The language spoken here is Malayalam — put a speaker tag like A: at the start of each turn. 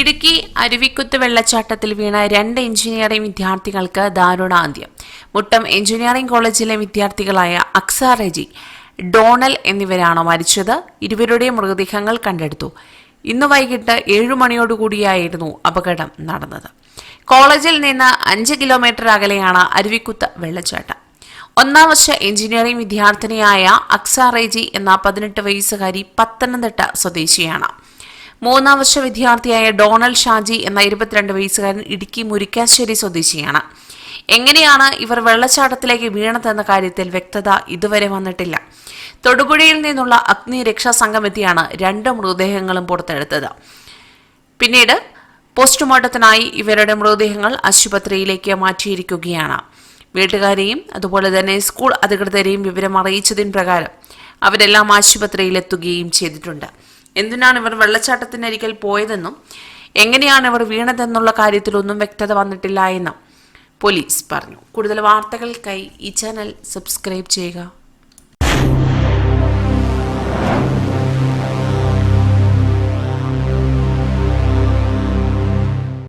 A: ഇടുക്കി അരുവിക്കുത്ത് വെള്ളച്ചാട്ടത്തിൽ വീണ രണ്ട് എഞ്ചിനീയറിംഗ് വിദ്യാർത്ഥികൾക്ക് ദാരുണാന്ത്യം. മുട്ടം എഞ്ചിനീയറിംഗ് കോളേജിലെ വിദ്യാർത്ഥികളായ അക്സ റെജി ഡോണൽ എന്നിവരാണ് മരിച്ചത്. ഇരുവരുടെയും മൃതദേഹങ്ങൾ കണ്ടെടുത്തു. ഇന്ന് വൈകിട്ട് ഏഴു മണിയോടുകൂടിയായിരുന്നു അപകടം നടന്നത്. കോളേജിൽ നിന്ന് അഞ്ച് കിലോമീറ്റർ അകലെയാണ് അരുവിക്കുത്ത് വെള്ളച്ചാട്ടം. ഒന്നാം വർഷ എഞ്ചിനീയറിംഗ് വിദ്യാർത്ഥിനിയായ അക്സ റേജി എന്ന പതിനെട്ട് വയസ്സുകാരി പത്തനംതിട്ട സ്വദേശിയാണ്. മൂന്നാം വർഷ വിദ്യാർത്ഥിയായ ഡൊണാൾഡ് ഷാജി എന്ന ഇരുപത്തിരണ്ട് വയസ്സുകാരൻ ഇടുക്കി മുരിക്കാശ്ശേരി സ്വദേശിയാണ്. എങ്ങനെയാണ് ഇവർ വെള്ളച്ചാട്ടത്തിലേക്ക് വീണതെന്ന കാര്യത്തിൽ വ്യക്തത ഇതുവരെ വന്നിട്ടില്ല. തൊടുപുഴയിൽ നിന്നുള്ള അഗ്നി രക്ഷാ സംഘം എത്തിയാണ് രണ്ട് മൃതദേഹങ്ങളും പുറത്തെടുത്തത്. പിന്നീട് പോസ്റ്റ്മോർട്ടത്തിനായി ഇവരുടെ മൃതദേഹങ്ങൾ ആശുപത്രിയിലേക്ക് മാറ്റിയിരിക്കുകയാണ്. വീട്ടുകാരെയും അതുപോലെ തന്നെ സ്കൂൾ അധികൃതരെയും വിവരം അറിയിച്ചതിന് പ്രകാരം അവരെല്ലാം ആശുപത്രിയിലെത്തുകയും ചെയ്തിട്ടുണ്ട്. എന്തിനാണ് ഇവർ വെള്ളച്ചാട്ടത്തിനരികൽ പോയതെന്നും എങ്ങനെയാണ് ഇവർ വീണതെന്നുള്ള കാര്യത്തിലൊന്നും വ്യക്തത വന്നിട്ടില്ല എന്നും പോലീസ് പറഞ്ഞു. കൂടുതൽ വാർത്തകൾക്കായി ഈ ചാനൽ സബ്സ്ക്രൈബ് ചെയ്യുക.